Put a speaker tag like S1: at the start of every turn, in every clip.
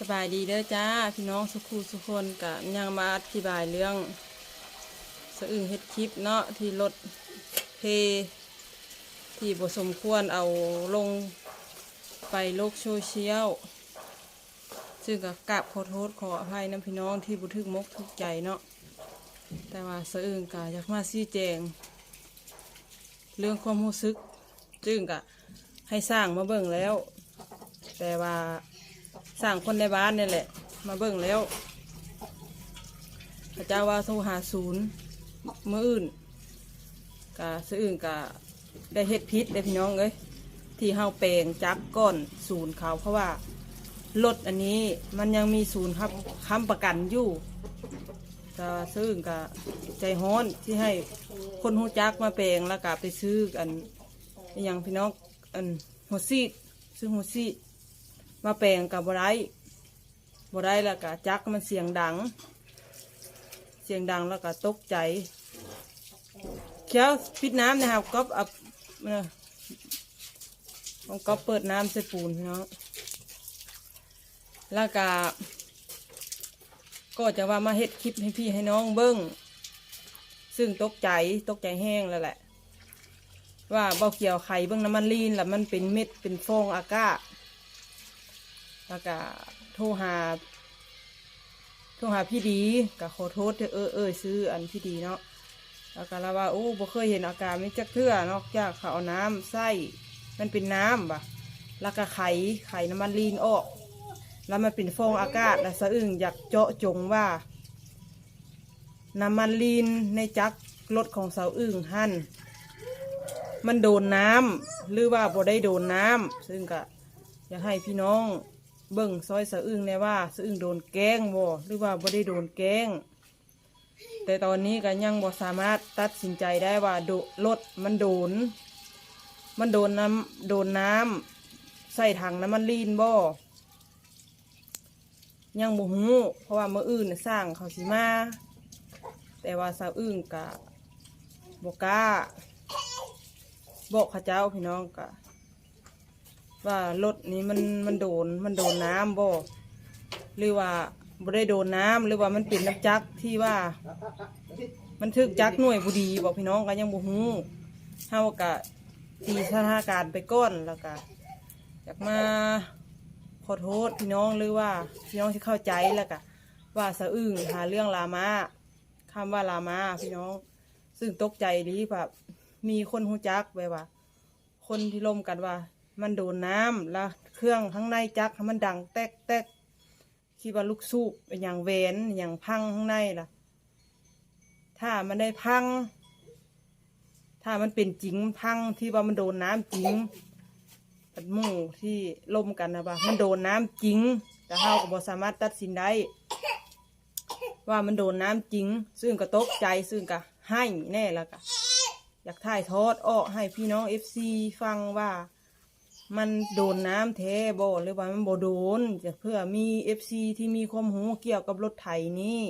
S1: สบายดีเด้อจ้าพี่น้องสุขูสุคนกะยังมาอธิบายเรื่องสะอึ่งเฮ็ดคลิปเนาะที่รถเพที่บสมควรเอาลงไปโลกโซเชียลซึ่งก็กราบขอโทษขออภัยนะพี่น้องที่บุทึกมกทุกใจเนาะแต่ว่าสะอึ่งกะอยากมาชี้แจง เรื่องความรู้สึกซึ่งกะให้สร้างมาเบิ่งแล้ว แต่ว่า สร้างคนในบ้านนี่แหละ มาเบิ่งแล้วพระเจ้าว่าโทรหาศูนย์มืออื่นกะซื้ออื่นกะได้เฮ็ดพิษได้พี่น้องเอ้ยที่เฮาแปลงจับก้อนศูนย์เขาเพราะว่ารถอันนี้มันยังมีศูนย์ครับค้ำประกันอยู่ก็ซื้ออื่นกะใจฮ้อนที่ให้คนหูจักมาแปลงแล้วก็ไปซื้อกันอย่างพี่น้องอันหัวซีดซื้อหัวซีด มาแปลงกับบไรบไรแล้วก็จักมันเสียงดัง เสียงดังแล้วก็ตกใจเคี้ยวปิดน้ำนะครับก๊อปอับเนี่ยต้องก๊อปเปิดน้ำใส่ปูนพี่น้องแล้วก็ก็จะว่ามาเฮ็ดคลิปให้พี่ให้น้องเบิ้งซึ่งตกใจตกใจแห้งแล้วแหละ ว่าเบาเกี่ยวไข่เบิ้งน้ำมันลีนแล้วมันเป็นเม็ดเป็นฟองอากาศ แล้วก็โทรหาโทรหาพี่ดีก็ขอโทษเออเออซื้ออันพี่ดีเนาะแล้วก็เราว่าโอ้บ่เคยเห็นอาการไม่จักเทื่อนอกจากเขาเอาน้ำใส่มันเป็นน้ำบ่ะแล้วก็ไข่ไข่น้ำมันลีนออก แล้วมันเป็นฟองอากาศแล้วสะอึ้งอยากเจาะจงว่า น้ำมันลีนในจักรรถของสาวอึ้งหั่นมันโดนน้ำหรือว่าบ่ได้โดนน้ำซึ่งก็อยากให้พี่น้อง เบิ่งซอยสะอึ้งแน่ว่าสะอึ้งโดนแกล้งบ่หรือว่าบ่ได้โดนแกล้ง แต่ตอนนี้ก็ยังบ่สามารถตัดสินใจได้ว่าโดรถมันโดน มันโดนน้ำโดนน้ำใส่ถังน้ำมันลีนบ่ยังบ่ฮู้เพราะว่ามื้ออื่นน่ะสร้างเขาสิมาแต่ว่าสาวอึ้งกะบ่กล้าบอกเขาเจ้าพี่น้องกะ ว่ารถนี้มันมันโดนมันโดนน้ำบ่หรือว่าบ่ได้โดนน้ำหรือว่ามันเป็นน้ำจักที่ว่า มันถึกจักหน่วยบุดีบอกพี่น้องก็ยังบ่ฮู้เฮากะตีสถานการณ์ไปก่อนแล้วก็อยากมาขอโทษพี่น้องหรือว่าพี่น้องที่เข้าใจแล้วก็ว่าสะอึ้งหาเรื่องลามาคำว่าลามาพี่น้อง ซึ่งตกใจดีแบบมีคนหูจักไปว่า คนที่ล่มกันว่า มันโดนน้ำแล้วเครื่องข้างในจักมันดังแตกแตกคิดว่าลูกสูบเป็นอย่างเวนอย่างพังข้างในล่ะ ถ้ามันได้พัง ถ้ามันเป็นจริงพังที่ว่ามันโดนน้ำจริงปัดหมู่ที่ล่มกันนะว่ามันโดนน้ำจริง แต่เฮาก็บ่สามารถตัดสินได้ว่ามันโดนน้ำจริง ซึ่งก็ตกใจซึ่งก็ให้แน่แล้วก็อยากถ่ายทอดออให้พี่น้องเอฟซีฟังว่า มันโดนน้ำแท้บ่หรือว่ามันบ่โดนจะเพื่อมีเอฟซีที่มีความรู้เกี่ยวกับรถไถนี้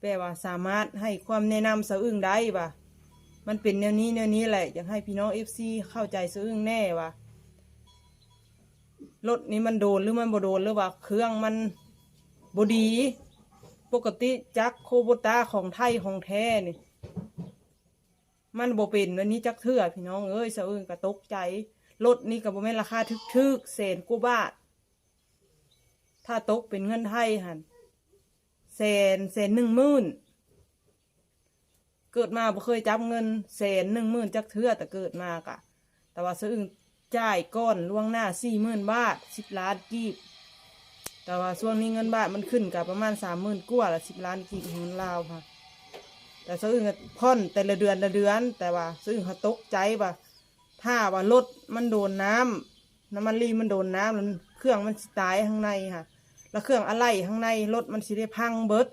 S1: แปลว่าสามารถให้ความแนะนำสะอึ้งได้ว่ามันเป็นแนวนี้แนวนี้แหละอยากให้พี่น้องเอฟซีเข้าใจสะอึ้งแน่ว่ารถนี้มันโดนหรือมันบ่โดนหรือว่าเครื่องมันบ่ดี ปกติจักรโคโบตาของไทยของแท้นี่มันบ่เป็นวันนี้จักเทื่อพี่น้องเอ้ยสะอึ้งก็ตกใจ รถนี่ก็บ่แม่นราคาทึกๆแสนกว่าบาท ถ้าตกเป็นเงินไทยหันแสนแสนหนึ่งหมื่นเกิดมาบ่เคยจับเงินแสนหนึ่งหมื่นจักเทือแต่เกิดมากะ แต่ว่าสะอึ้งจ่ายก้อนล่วงหน้าสี่หมื่นบาทสิบล้านกีบ แต่ว่าช่วงนี้เงินบาทมันขึ้นกับประมาณสามหมื่นกว่าละสิบล้านกีบของเงินลาวค่ะ แต่ซื้อเงินพ่อนแต่ละเดือนละเดือน แต่ว่าซื้อเขาตกใจว่า ถ้าว่ารถมันโดนน้ำน้ำมันรีมันโดนน้ำแล้วเครื่องมันสิตายข้างในค่ะ แล้วเครื่องอะไรข้างในรถมันสิได้พังเบิด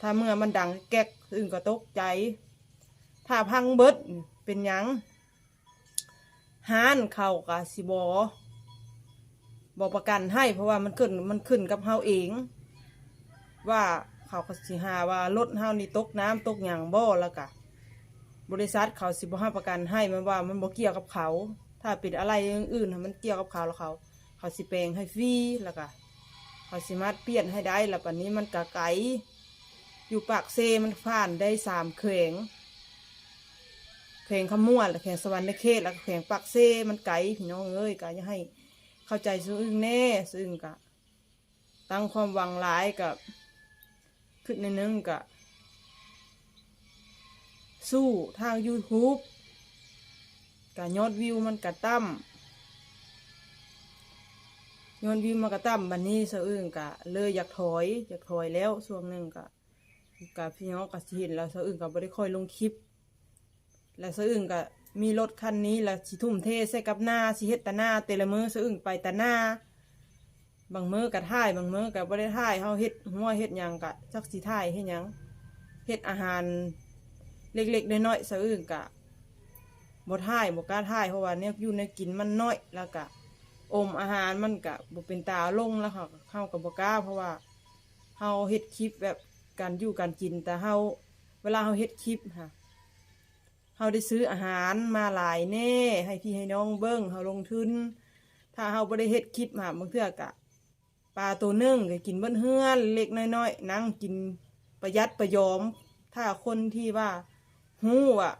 S1: ถ้าเมื่อมันดังแก๊กซึ่งก็ตกใจ ถ้าพังเบิดเป็นยังห้านเข่ากะสิบอบอประกันให้ เพราะว่ามันขึ้นมันขึ้นกับเฮาเอง ว่าเขาก็สิหาว่ารถเฮานี่ตกน้ำตกหยังบ่แล้วกะ บริษัทเขาสิบห้าประกันให้มันว่ามันบ่เกี่ยวกับเขา ถ้าป็นอะไรอย่างอื่นน่ะมันเกี่ยวกับเขาแล้วเขา เขาสิแปลงให้ฟรีแล้วก็เขาสิมาเปลี่ยนให้ได้แล้วปันนี้มันกะไกอยู่ปากเซมันผ่านได้สามเขวงเขวงขมวนแล้วแขวงสวรรค์ในเขตแล้วก็แขวงปากเซมันไกลพี่น้องเอ้ยกะอย่าให้ เข้าใจซื้ออึ้งแน่ซื้ออึ้งกะตั้งความหวังหลายกับขึ้นในนึงกะ สู้ทาง YouTube กะยอดวิวมันกะตั้มยอดวิวมันกะตั้มบันนี้สะอึ้งกะเลยอยากถอยอยากถอยแล้วช่วงหนึ่งกะกะพี่น้องกะสิเห็นแล้วสะอึ้งกะบ่ได้ค่อยลงคลิป แล้วสะอึ้งกะมีรถคันนี้แล้วสิทุ่มเทใส่กับหน้าสิเฮ็ดตาหน้าแต่ละมือสะอึ้งไปแต่หน้าบางมือกะท่ายบางมือกะบ่ได้ท่ายเฮาเฮ็ดหัวเฮ็ดหยังกะจักสิท่ายเฮ็ดหยังเฮ็ดอาหาร เล็กๆน้อยๆสะอึ้งกะบ่ท่ายบ่กล้าท่ายเพราะว่าเนี่ยอยู่ในกินมันน้อยแล้วกะ อมอาหารมันกะบ่เป็นตาลงแล้วค่ะเฮาก็บ่กล้า เพราะว่าเฮาเฮ็ดคลิปแบบการอยู่การกินแต่เฮาเวลาเฮาเฮ็ดคลิปค่ะเฮาได้ซื้ออาหารมาหลายแน่ ให้พี่ให้น้องเบิ่งเฮาลงทุน ถ้าเฮาบ่ได้เฮ็ดคลิปค่ะบางเทื่อกะปลาตัวนึงก็กินเบิ้นเฮือนเล็กน้อยๆนั่งกินประหยัดประยอม ถ้าคนที่ว่า ฮู้อะ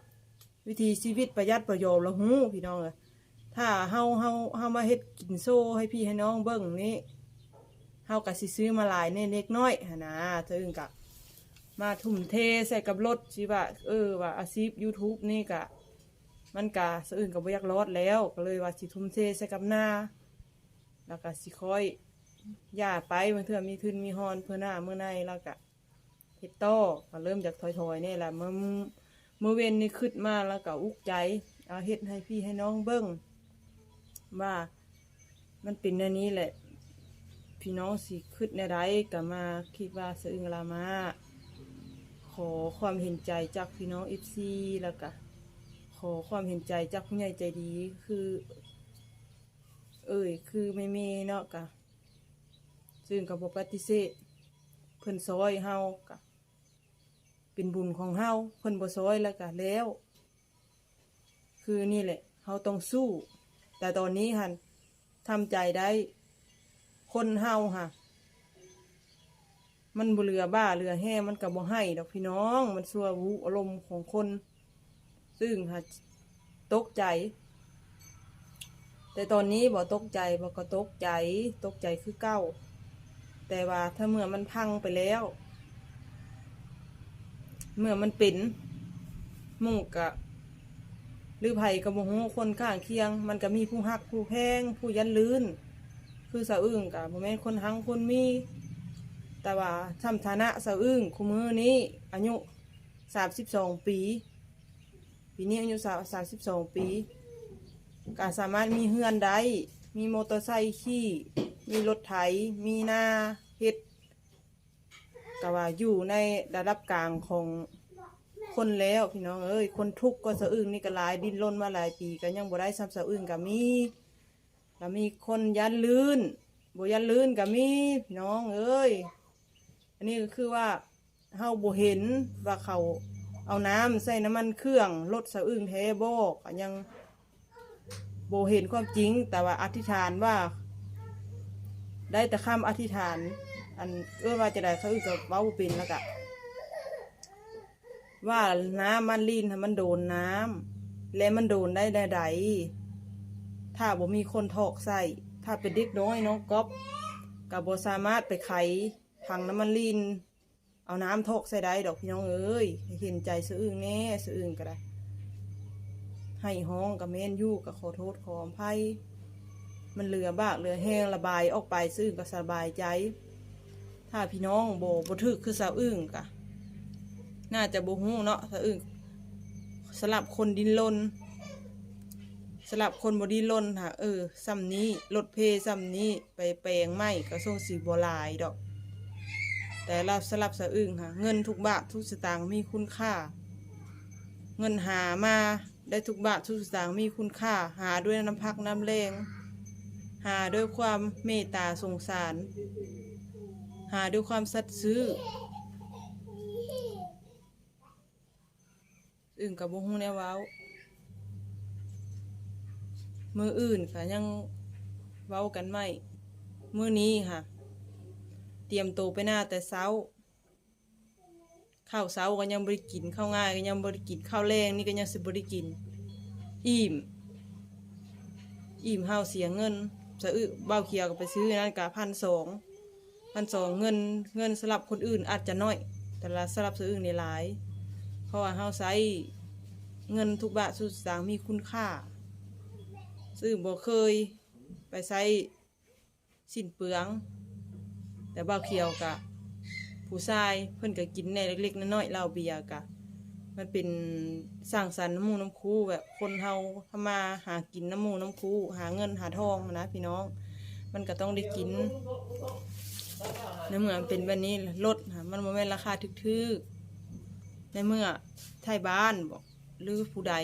S1: วิธีชีวิตประหยัดประหยอมแล้วฮู้พี่น้องเอ้ยถ้าเฮาเฮาเฮามาเฮ็ดกินโซ่ให้พี่ให้น้องเบิ่งนี่เฮาก็สิซื้อมาหลายแน่เล็กน้อยหั่นนะถึงกะมาทุ่มเทใส่กับรถสิว่าเออว่าอาชีพ YouTube นี่กะ มันกะสะอื่นกับบ่อยากรอดแล้ว ก็เลยว่าสิทุ่มเทใส่กับหน้า แล้วก็สิคอยย่าไปมื่อเถื่อมีทุนมีฮอนเพื่อหน้าเมื่อในแล้วก็เฮ็ดต่อก็เริ่มจากถอยๆนี่แหละมื่อ มื่อเว้นนี่ขึ้นมาแล้วก็อุกใจเอาเฮ็ดให้พี่ให้น้องเบิ้งว่ามันเป็นอันนี้แหละ พี่น้องสิขึ้นในไรก็มาคิดว่าสะอึงลามาขอความเห็นใจจากพี่น้องเอฟซีแล้วก็ขอความเห็นใจจากผู้ใหญ่ใจดีคือ เอ้ยคือไม่มีเนาะกะซึ่งกับบปฏิเสธเพิ่นซอยเฮากะ เป็นบุญของเฮาเพิ่นบ่ซอยแล้วกะแล้ว คือนี่แหละเฮาต้องสู้ แต่ตอนนี้หันทำใจได้ คนเฮาค่ะ มันบ่เหลือบ้าเหลือแห่มันก็บ่ให้ดอกพี่น้อง มันสัววูอารมณ์ของคน ซึ่งค่ะตกใจ แต่ตอนนี้บ่ตกใจบ่ก็ตกใจ ตกใจคือเก้า แต่ว่าถ้าเมื่อมันพังไปแล้ว เมื่อมันเป็นหมุกะหรือไผ่กับโมโหคนข้างเคียง มันก็มีผู้หักผู้แพง ผู้ยันลื่น คือสาวอึ้งกะบ่แม่นคนหังคนมี แต่ว่าทำฐานะสาวอึ้งคุมือนี้อายุสามสิบสองปี ปีนี้อายุสามสิบสองปีก็สามารถมีเฮือนได้ มีมอเตอร์ไซค์ขี่ มีรถไถ มีนาเฮ็ด ก็ว่าอยู่ในระดับกลางของคนแล้วพี่น้องเอ้ยคนทุกข์ก็สะอึ้งนี่ก็หลายดิ้นรนมาหลายปีก็ยังบ่ได้ซ้ำสะอึ้งก็มีก็มีคนยันลื่นบ่ยันลื่นก็มีพี่น้องเอ้ยอันนี้ก็คือว่าเฮาบ่เห็นว่าเขาเอาน้ำใส่น้ำมันเครื่องรถสะอึ้งแท้บ่ก็ยังโบเห็นความจริงแต่ว่าอธิษฐานว่า ได้แต่คำอธิษฐาน อันเอื้อว่าจะได้เขาอึกับว้าเป็นแล้วกะว่าน้ำมันลีนถ้ามันโดนน้ำและมันโดนได้ใดๆถ้าบ่มีคนถอกใส่ถ้าเป็นเด็กน้อยน้องก๊อฟกับบ่สามารถไปไขถังน้ำมันลีนเอาน้ำถอกใส่ได้ดอกพี่น้องเอ้ยเห็นใจสะอึ้งแน่สะอึ้งก็ได้ให้ห้องกับแม่นยู่กับขอโทษขออภัยมันเหลือบากเหลือแห้งระบายออกไปซึ่งก็สบายใจ ถ้าพี่น้องโบบทึกคือสาวอึ้งกะน่าจะโบ่ฮู้เนาะสาวอึ้งสลับคนดินลนสลับคนบดินลนค่ะเออซ้ำนี้รถเพซ้ำนี้ไปแปลงไม่ก็ส่งสีบ่หลายดอก แต่เราสลับสาอึ้งค่ะ เงินทุกบาททุกสตางค์มีคุณค่า เงินหามาได้ทุกบาททุกสตางค์มีคุณค่า หาด้วยน้ำพักน้ำแรงหาด้วยความเมตตาสงสาร หาด้วยความสัตย์ซื้ออื่นกับบุ้งแนวว้าวมืออื่นค่ะยังเว้ากันไม่มือนี้ค่ะ เตรียมตัวไปหน้าแต่เช้าข้าวเช้าก็ยังบริกินข้าวง่ายก็ยังบริกินข้าวแรงนี่ก็ยังสิบริกิน อิ่ม อิ่มเฮาเสียเงินสะอึเบ้าเคียวก็ไปซื้อนั่นกะพันสอง พันสองเงินเงินสำหรับคนอื่นอาจจะน้อย แต่ละสำหรับสะอึนี่หลาย เพราะว่าเฮาใช้เงินทุกบาททุกสตางค์มีคุณค่าซึ่งบ่เคยไปใช้สิ้นเปลือง แต่บ้าเคียวกะ ผู้ชายเพิ่นก็กินแหน่เล็กๆน้อยๆเหล้าเบียร์กะ มันเป็นสร้างสรรค์น้ำมูน้ำคูแบบคนเฮาทำมาหากินน้ำมูน้ำคูหาเงินหาทองนะพี่น้อง มันก็ต้องได้กิน ในเมื่อมันเป็นแบบนี้ลดค่ะมันบ่แม่นราคาทึกๆ ในเมื่อไทยบ้านบอกหรือผู้ใด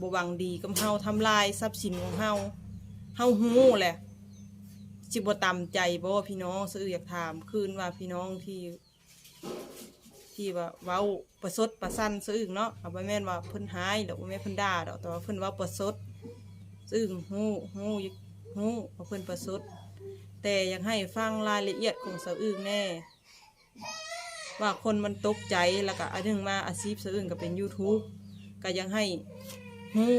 S1: บ่หวังดีกับเฮาทำลายทรัพย์สินของเฮาเฮาฮู้แหละสิบ่ตำใจบ่พี่น้องซื้ออยากถามคืนว่าพี่น้องที่ ที่ว่าเว้าประสดประสันซื่ออึ่งเนาะเอาบ่แม่นว่าเพิ่นหายดอกบ่แม่นเพิ่นด่าดอกแต่ว่าเพิ่นเว้าประสดซื่ออึ่งฮู้ฮู้อยู่ฮู้ว่าเพิ่นประสด แต่อยากให้ฟังรายละเอียดของสาอึ่งแน่ ว่าคนมันตกใจแล้วก็อันหนึงมาอาชีพสาอึ่งก็เป็น YouTube ก็ยังให้ฮู้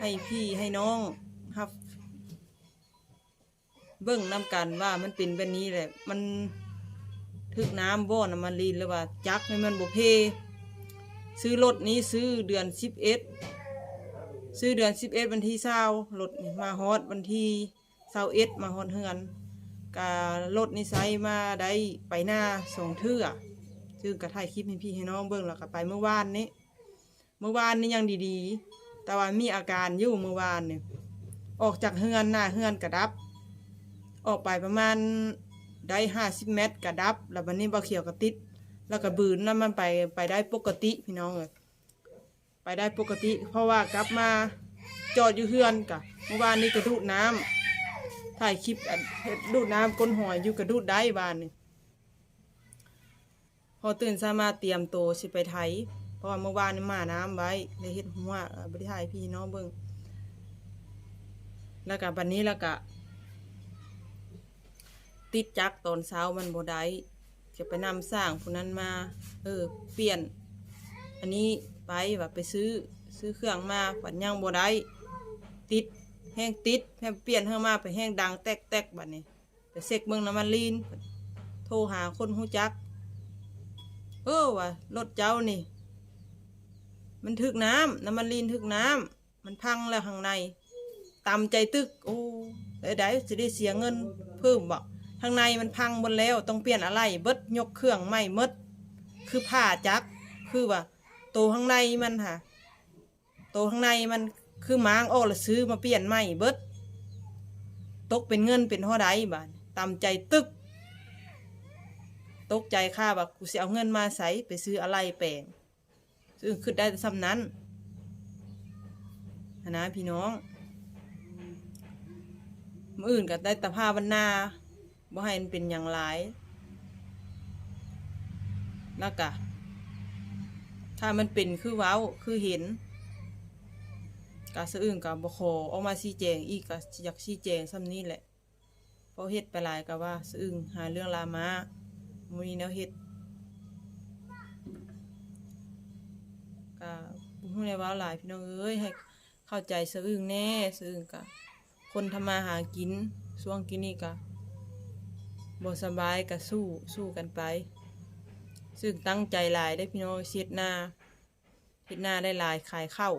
S1: ให้พี่ให้น้องครับเบิ่งนํกันว่ามันเป็นแบบนี้แหละ มันทึกน้ำบ่อน้ำมันลีนหรือว่า จักให้มันบ่เพ ซื้อรถนี้ซื้อเดือนสิบเอ็ดซื้อเดือนสิบเอ็ดวันที่เศร้ารถมาฮอดวันที่เศร้าเอ็ดมาฮอดเฮือน การถนี่ไซมาได้ไปหน้าสองเทื่อซึ่งกระถ่ายคลิปให้พี่ให้น้องเบิ่งแล้วก็ไปเมื่อวานนี้ เมื่อวานนี้ยังดีๆ แต่ว่ามีอาการอยู่เมื่อวานเนี่ยออกจากเฮือนหน้าเฮือนกระดับ ออกไปประมาณได้ห้าสิบเมตรกระดับ แล้ววันนี้บ่เขียวกระติด แล้วก็บืนแล้วมันไปไปได้ปกติพี่น้องเลยไปได้ปกติ เพราะว่ากลับมาจอดอยู่เฮือนกะเมื่อวานนี้กระดูดน้ำ ถ่ายคลิปเฮ็ดดูดน้ำก้นหอยอยู่กระดูดได้บ้านนี่พอตื่นสามาเตรียมโตวสิไปไถเพราะว่าเมื่อวานนี่มาน้ำไว้เลยเฮ็ดหัวบริถ่ายพี่น้องเบิ่งแล้วก็บันนี้แล้วก็ติดจักรตอนเช้ามันบ่ได้จะไปนำสร้างผู้นั้นมา เออ เปลี่ยน อันนี้ไปแบบไปซื้อซื้อเครื่องมาฝันยังบ่ได้ติด แห้งติดแห้งเปลี่ยนให้มาไปแห้งดังแตกแตกบัดนี้ไปเซ็กเมืองน้ำมันลีน โทรหาคนหูจัก เออว่ารถเจ้านี่ มันถึกน้ำน้ำมันลีนถึกน้ำมันพังแล้วข้างในตามใจตึก โอ้ได้ได้จะได้เสียเงินเพิ่มบอกข้างในมันพังหมดแล้วต้องเปลี่ยนอะไรเบิดยกเครื่องใหม่หมดคือผ้าจัก คือว่าตัวข้างในมันค่ะตัวข้างในมัน คือหมางออกแล้วซื้อมาเปลี่ยนใหม่เบิดตกเป็นเงินเป็นเท่าใดบาทตามใจตึก ตกใจค่าว่ากูสิเอาเงินมาใส่ไปซื้ออะไรแปลงซึ่งคือได้ซ้ำนั้นนะพี่น้องมื่ออื่นก็ได้แต่ผ้าวันนาบ่ให้มันเป็นอย่างไรแล้วก็ถ้ามันเป็นคือเว้าคือเห็น กาสะอื่นกับบขอออกมาชี้แจงอีกก็อยากชี้แจงซ้ำนี้แหละเพราะเฮ็ดไปหลายก็ว่าสะอึงหาเรื่องลามามีแนวเฮ็ดก็บ่ฮู้ได้ว่าหลายพี่น้องเอ้ยให้เข้าใจสะอึงแน่สะอึงก็คนทำมาหากินช่วงกินนี่ก็บ่สบายก็สู้สู้กันไป ซึ่งตั้งใจหลายได้พี่น้องเสียดหน้าเฮ็ดหน้าได้หลายขายข้าว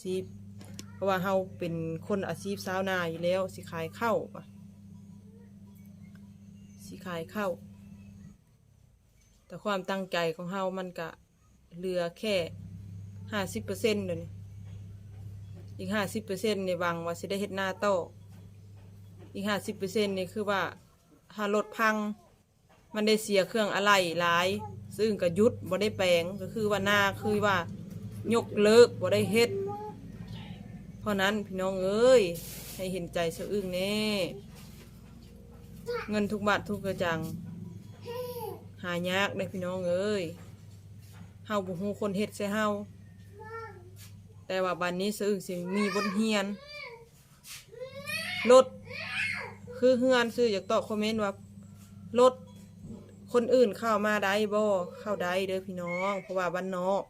S1: สิเพ ราะว่าเฮาเป็นคนอาชีพชาวนาอยู่แล้วสิขายข้าวสิขายข้าวแต่ความตั้งใจของเฮามันก็เหลือแค่ห้าสิบเปอร์เซ็นต์เดี๋ยวนี้อีกห้าสิบเปอร์เซ็นต์ในวังว่าสิได้เฮ็ดหน้าโตอีกห้าสิบเปอร์เซ็นต์นี่คือว่าถ้ารถพัง มันได้เสียเครื่องอะไรหลาย ซึ่งก็หยุดบ่ได้แปลงก็คือว่าหน้าคือว่ายกเลิกบ่ได้เฮ็ด เพราะนั้นพี่น้องเอ้ยให้เห็นใจสะอึ้งแน่เงินทุกบาททุกกระจัง หายากได้พี่น้องเอ้ยเฮาบ่ฮู้คนเฮ็ดใส่เฮาแต่ว่าบันนี้สะอึ้งสิมีบทเรียนรถคือเฮือนซื้ออยากตอบคอมเมนต์ว่ารถคนอื่นเข้ามาได้บ่เข้าได้เด้อพี่น้อง เพราะว่าบ้านนอก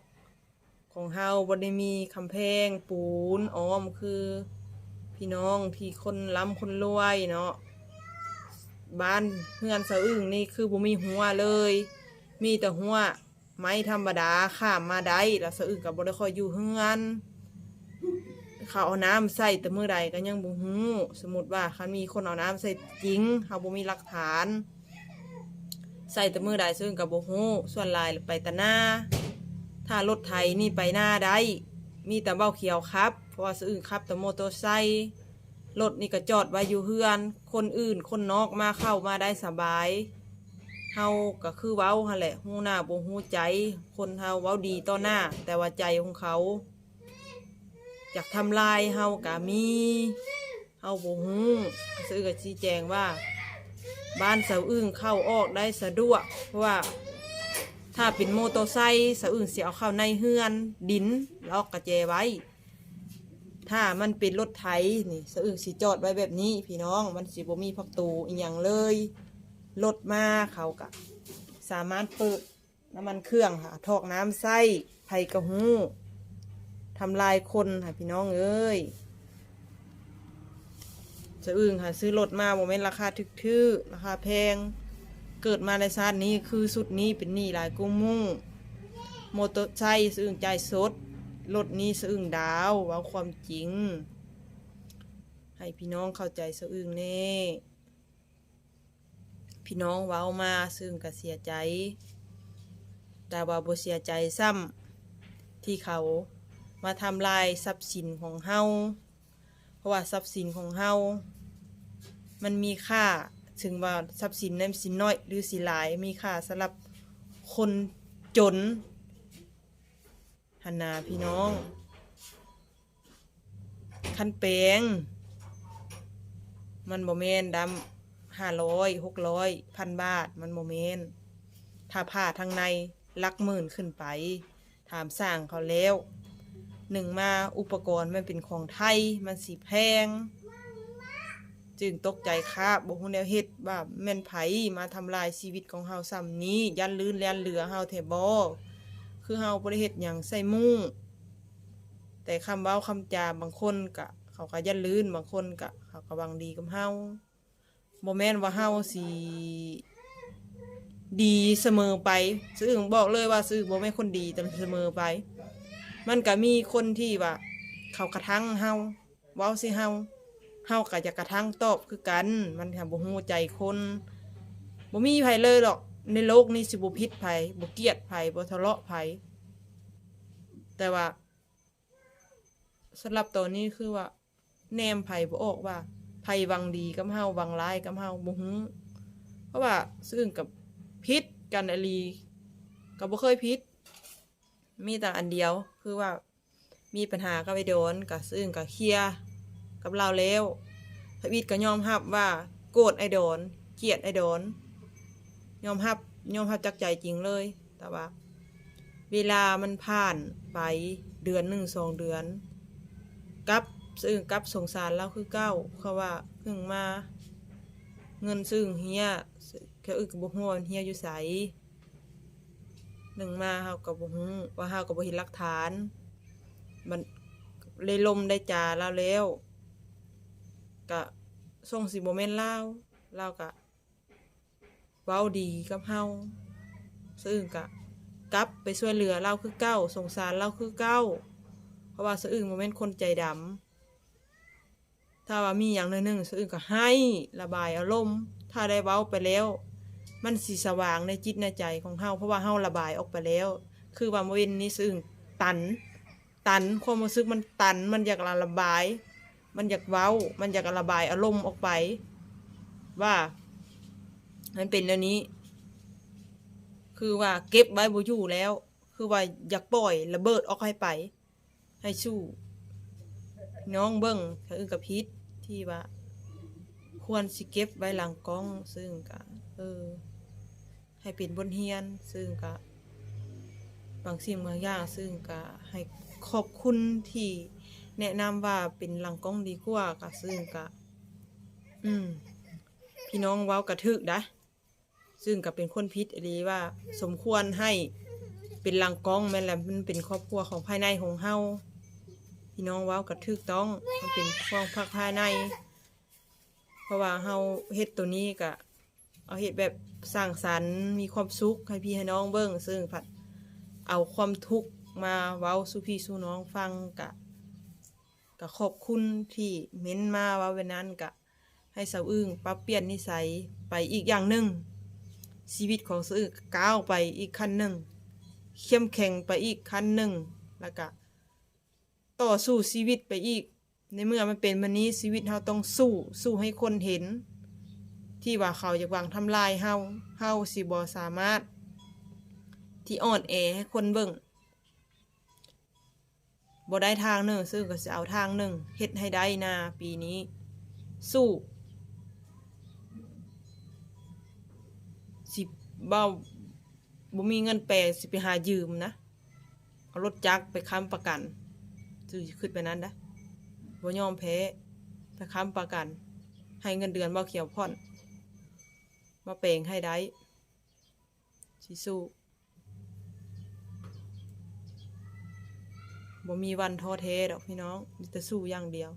S1: ของเฮาบ่ได้มีคำแพงปูนอ้อมคือ พี่น้องที่คนล้ำคนรวยเนาะบ้านเฮือนสะอึ้งนี่คือบ่มีหัวเลย มีแต่หัวไม้ธรรมดาข้ามมาได้แล้วสะอึ้งก็บ่ได้คอยอยู่เฮือนเขาเอาน้ำใส่แต่เมื่อใดก็ยังบ่ฮู้สมมติว่าคันมีคนเอาน้ำใส่จริงเฮาบ่มีหลักฐาน ใส่แต่เมื่อใดซึ่งกับโบฮูส่วนลายไปต่หน้า ถ้ารถไถนี่ไปหน้าได้ มีแต่เบ้าเขียวครับ เพราะว่าซื้ออื่นครับ แต่โมอเตอร์ไซค์รถนี่ก็จอดไว้อยู่เฮือน คนอื่นคนนอกมาเข้ามาได้สบายเฮาก็คือเว้าหั่นแหละฮู้หน้าบ่ฮู้ใจ คนเฮาเว้าดีต่อหน้า แต่ว่าใจของเขาอยากทำลายเฮาก็มีเฮาบ่ฮู้ซื้อก็ชี้แจงว่า บ้านเสาอึ้งเข้าออกได้สะดวกเพราะว่า ถ้าเป็นโมโตอไซค์เสาอึ้งเสียเอาเข้าในเฮือน ดินล็อกกระเจไว้ ถ้ามันเป็นรถไถนี่เสาอึ้งสิจอดไว้แบบนี้ พี่น้องมันสิบ่มีพักตูอีหยังเลยรถมาเขากะสามารถเปิดน้ำมันเครื่องค่ะทอกน้ำไส้ไผ่กระหู้ทำลายคนค่ะพี่น้องเอ้ยสะอึ้งค่ะซื้อรถมาโมเมนราคาทึกทื่อราคาแพง เกิดมาในชาตินี้คือสุดนี้เป็นหนี้หลายกุ้งมุ่งโมโตอร์ไซค์สะอึ้งใจสดรถนี้สะอึ้งดาวว่าความจริง ให้พี่น้องเข้าใจสะอึ้งแน่พี่น้องเว้ามาซึ่งก็เสียใจ แต่ว่าบ่เสียใจซ้ำที่เขามาทำลายทรัพย์สินของเฮาเพราะว่าทรัพย์สินของเฮามันมีค่า ถึงว่าทรัพย์สินนั้นสินน้อย หรือสิหลายมีค่าสำหรับคนจนหันนาพี่น้อง คันแปลง มันบ่แมนดำห้าร้อยหกร้อยพันบาทมันบ่แมนถ้าผ้าทางในลักหมื่นขึ้นไป ถามสร้างเขาแล้วหนึ่งมาอุปกรณ์มันเป็นของไทย มันสีแพง จึงตกใจครับบ่ฮู้แนวเฮ็ดว่าแม่นไผมาทำลายชีวิตของเฮาซ้ำนี้ยันลื่นแล่นเหลือเฮาแท้บ่คือเฮาบ่ได้เฮ็ดหยังใส่มุ้งแต่คำเว้าคำจาบางคนก็เขาก็ยันลื่นบางคนก็เขาก็หวังดีกับเฮาบ่แม่นว่าเฮาสิดีเสมอไปซึ่งบอกเลยว่าซื้อบ่แม่นคนดีแต่เสมอไป มันก็มีคนที่ว่าเขากระทั่งเฮาเว้าสิเฮา เฮาก็จะกระทั่งตอบคือกัน มันทำบ่ฮู้ใจคนบ่มีไผเลยหรอก ในโลกนี้สิบ่ผิดไผบ่เกลียดไผบ่ทะเลาะไผแต่ว่าสำหรับตัวนี้คือว่า แนมไผบ่ออกว่าไผหวังดีกับเฮาวังร้ายกับเฮาบ่ฮู้เพราะว่าซึ่งกับผิดกันอลีก็บ่เคยผิดมีแต่อันเดียวคือว่ามีปัญหากับไอโดนกับซึ่งกับเคลียร์ กับเราแล้วพระวิทย์ก็ยอมรับว่าโกรธไอ้โดนเกลียดไอ้โดนยอมรับยอมรับจากใจจริงเลย แต่ว่า เวลามันผ่านไปเดือนหนึ่งสองเดือนกับซึ่งกับสงสารเราคือเก้าเขาว่าเพิ่งมา เงินซึ่งเฮียเขาอึกบ่ฮู้ว่าเฮียอยู่ไสหนึ่งมาเฮากับบ่ฮู้ว่าเฮากับบ่เห็นหลักฐาน มันเลยลมได้จ่าเราแล้ว ก็ส่งสิบ่แม่นลาวลาวก็เว้าดีกับเฮาซึ่งก็กลับไปช่วยเหลือเราคือเก้าสงสารเราคือเก้า เพราะว่าสะอึ้งบ่แม่นคนใจดำถ้าว่ามีอย่างหนึ่งสะอึ้งก็ให้ระบายอารมณ์ ถ้าได้เว้าไปแล้ว มันสีสว่างในจิตในใจของเฮาเพราะว่าเฮาระบายออกไปแล้ว คือว่าเมื่อเว้นนี้ซึ่งตัน ตันความรู้สึกมันตันมันอยากระบาย มันอยากเว้า มันอยากระบายอารมณ์ออกไป ว่า มันเป็นแล้วนี้ คือว่าเก็บไว้บ่อยู่แล้ว คือว่าอยากปล่อยระเบิดออกให้ไป ให้สู้ น้องเบิ้งคือกับพิษที่ว่า ควรสิเก็บไว้หลังกล้อง ซึ่งก็เออ ให้เป็นบทเรียน ซึ่งก็บางสิ่งบางอย่างซึ่งก็ให้ขอบคุณที่ แนะนำว่าเป็นหลังกล้องดีกว่าก็ซึ่งก็อืม พี่น้องเว้ากระทึกนะซึ่งก็เป็นคนพิษอหลีว่า สมควรให้เป็นหลังกล้องแม่นแหละมันเป็นครอบครัวของภายในของเฮาพี่น้องเว้ากับถูกต้องมันเป็นความภาคภายใน เพราะว่าเฮาเฮ็ดตัวนี้ก็เอาเฮ็ดแบบสร้างสรรค์มีความสุขให้พี่ให้น้องเบิ่งซึ่งผัดเอาความทุกข์มาเว้าสู่พี่สู่น้องฟังกะ ก็ขอบคุณที่เม้นมาว่าเวนนั้นกะให้สาวอึ้งปรับเปลี่ยนนิสัยไปอีกอย่างหนึ่งชีวิตของสาวอึ้งก้าวไปอีกขั้นหนึ่งเข้มแข็งไปอีกขั้นหนึ่งแล้วก็ต่อสู้ชีวิตไปอีก ในเมื่อมันเป็นวันนี้ชีวิตเราต้องสู้สู้ให้คนเห็น ที่ว่าเขาอยากวางทำลายเฮาเฮาสิบ่สามารถ ที่อ่อนแอให้คนเบิ่ง บ่ได้ทางหนึ่งซึ่งก็จะเอาทางหนึ่งเฮ็ดให้ได้นาปีนี้ สู้สิเบาบ่มีเงินแปลสิไปหายืมนะเอารถจักรไปค้ำประกันซื้อขึ้นไปนั้นนะบ่ยอมแพ้ไปค้ำประกัน ให้เงินเดือนบ่เขียวพ่อนมาเปลงให้ได้สิสู้ บ่มีวันท้อแท้ดอกพี่น้องมีแต่สู้อย่างเดียว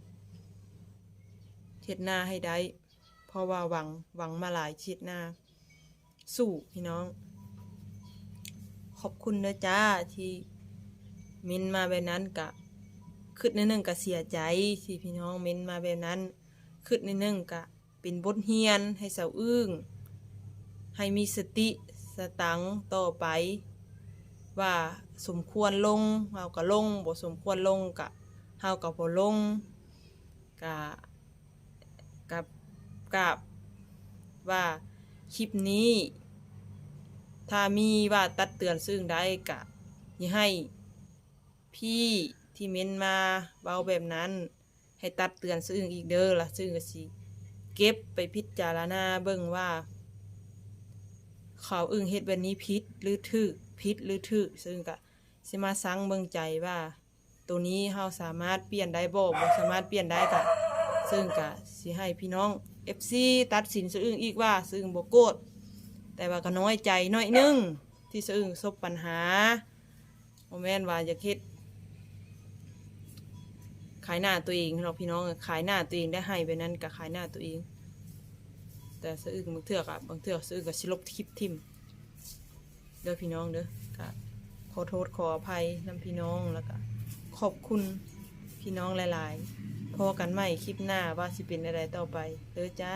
S1: เช็ดหน้าให้ได้ เพราะว่าหวังหวังมาหลายเช็ดหน้า สู้พี่น้อง ขอบคุณนะจ้าที่มินมาแบบนั้นกะขึ้นในดนึงกะเสียใจที่พี่น้องมินมาแบบนั้นขึ้นในดนึงกะเป็นบทเรียนให้สาวอึ้งให้มีสติสตังต่อไป ว่า สมควรลงเฮาก็ลงบ่สมควรลงกะเฮาก็บ่ลงกะกับกับว่าคลิปนี้ ถ้ามีว่าตัดเตือนซึ่งได้กะอย่าให้พี่ที่เม้นมาเบาแบบนั้น ให้ตัดเตือนซึ่งอีกเด้อละซึ่งก็สิเก็บไปพิจารณาเบิ่งว่า เขาอึ้งเฮ็ดแบบนี้พิษหรือถึก พิษหรือถึกซึ่งก็สิมาซังเบิ่งใจว่า ตัวนี้เฮาสามารถเปลี่ยนได้บ่บ่สามารถเปลี่ยนได้ก็ซึ่งก็สิให้พี่น้อง FC ตัดสินสะอึ้งอีกว่า ซึ่งบ่โกรธแต่ว่าก็น้อยใจน้อยนึงที่สะอึ้งซบปัญหาบ่แม่นว่าอยากเฮ็ดขายหน้าตัวเองเนาพี่น้องขายหน้าตัวเองได้ให้ไปนั้นก็ขายหน้าตัวเอง แต่สะอึ้งบางเทื่อก็บางเทื่อสะอึ้งก็สิลบคลิปทิม เด้อพี่น้องเด้อก็ขอโทษขออภัยนํพี่น้องแล้วก็ขอบคุณพี่น้องหลาย ๆ พอกันใหม่คลิปหน้าว่าสิเป็นอะไรต่อไปเด้อจ้า